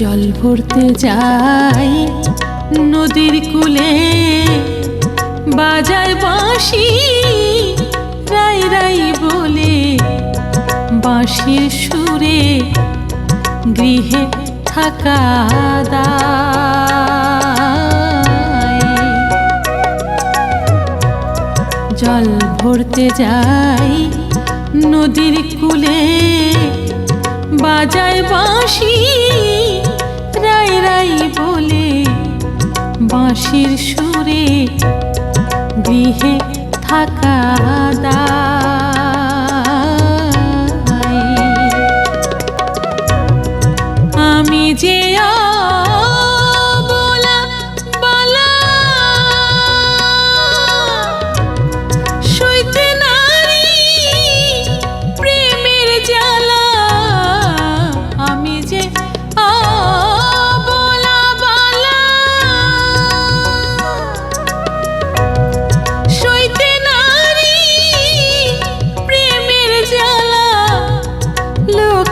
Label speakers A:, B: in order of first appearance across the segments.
A: জল ভরতে যাই নদীর কূলে। বাজায় বাঁশি, রাই রাই বলে। বাঁশির সুরে গৃহে থাকা দায়। জল ভরতে যাই নদীর কূলে। বাজায় বাঁশি রাই রাই বলে বাঁশির সুরে গৃহে থাকা দায়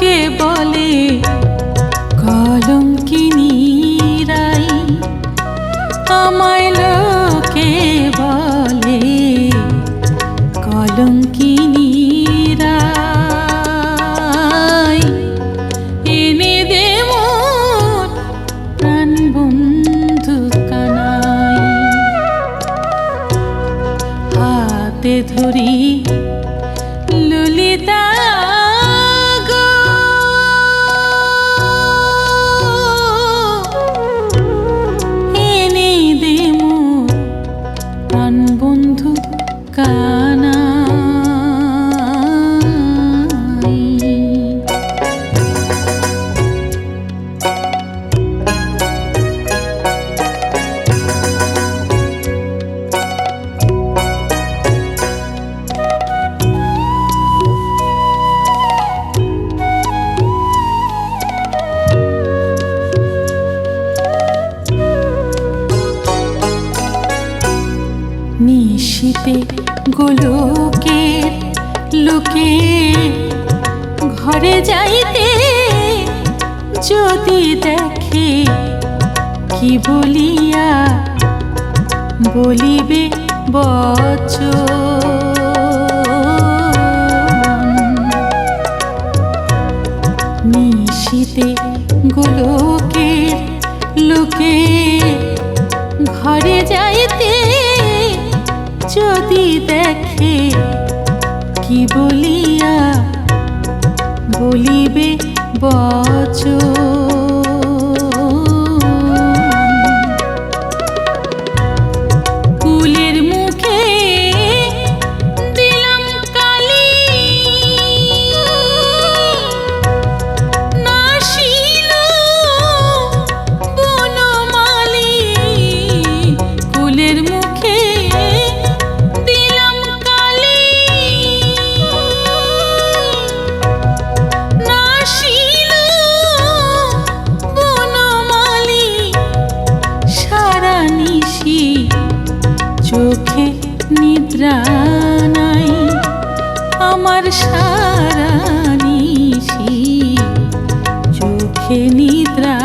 A: লোকে নিশীতে গোলকের লোকে ঘরে যাইতে যদি দেখে কি বলিয়া বলিবে বচন? নিশীতে গোলকের লোকে যদি দেখে কি বলিয়া বলিবে বচন? আমার সারা নিশি চোখে নিদ্রা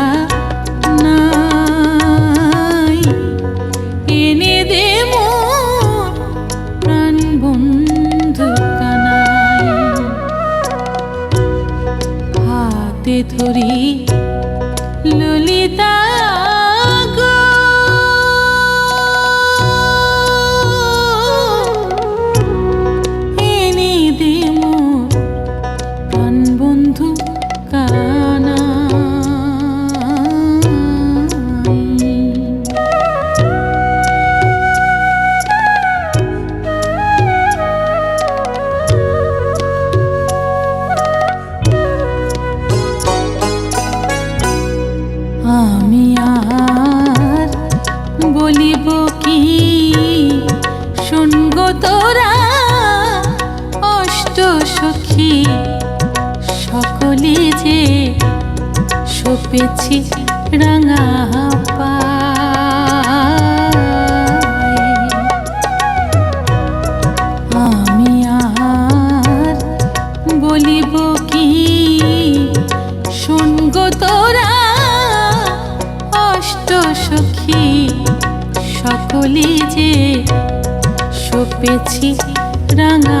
A: নাই। এনে দে প্রাণ বন্ধু কানাই। হাতে ধরি সপেছি রাঙা আমি আর বলিব কি? শুনগ তোরা অষ্ট সখী সকলে যে সপেছি রাঙা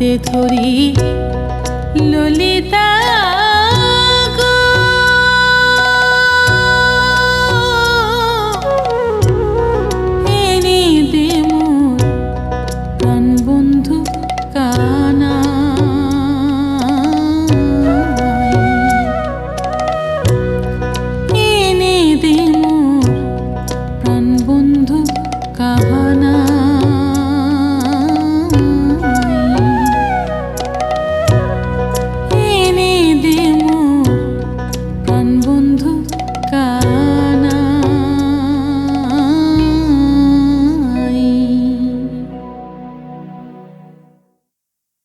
A: হাতে ধরি ললিতা। এনে দে মোর